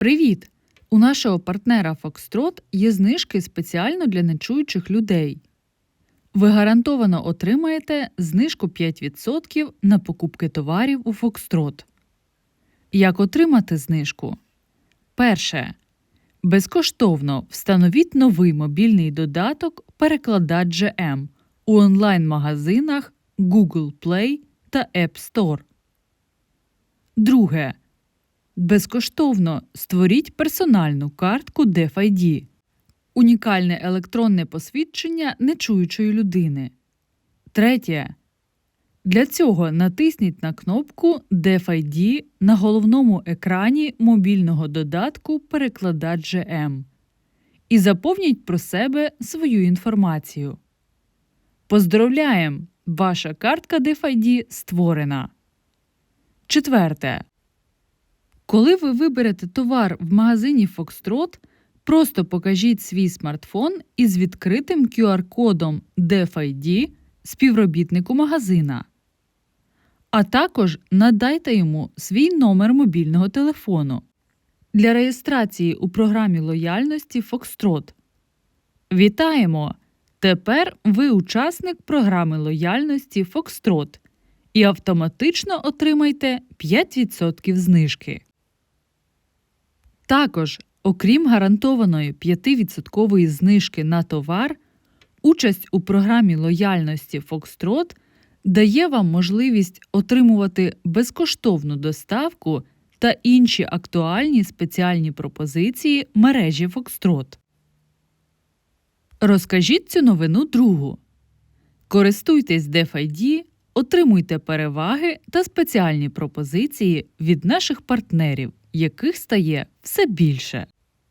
Привіт! У нашого партнера Foxtrot є знижки спеціально для нечуючих людей. Ви гарантовано отримаєте знижку 5% на покупки товарів у Foxtrot. Як отримати знижку? Перше. Безкоштовно встановіть новий мобільний додаток Перекладач GM у онлайн-магазинах Google Play та App Store. Друге. Безкоштовно створіть персональну картку DFID – унікальне електронне посвідчення нечуючої людини. Третє. Для цього натисніть на кнопку DFID на головному екрані мобільного додатку Перекладач GM і заповніть про себе свою інформацію. Поздравляєм! Ваша картка DFID створена. Четверте. Коли ви виберете товар в магазині Foxtrot, просто покажіть свій смартфон із відкритим QR-кодом DFID співробітнику магазина. А також надайте йому свій номер мобільного телефону для реєстрації у програмі лояльності Foxtrot. Вітаємо! Тепер ви учасник програми лояльності Foxtrot і автоматично отримайте 5% знижки. Також, окрім гарантованої 5% знижки на товар, участь у програмі лояльності Foxtrot дає вам можливість отримувати безкоштовну доставку та інші актуальні спеціальні пропозиції мережі Foxtrot. Розкажіть цю новину другу. Користуйтесь DFID, отримуйте переваги та спеціальні пропозиції від наших партнерів, яких стає все більше.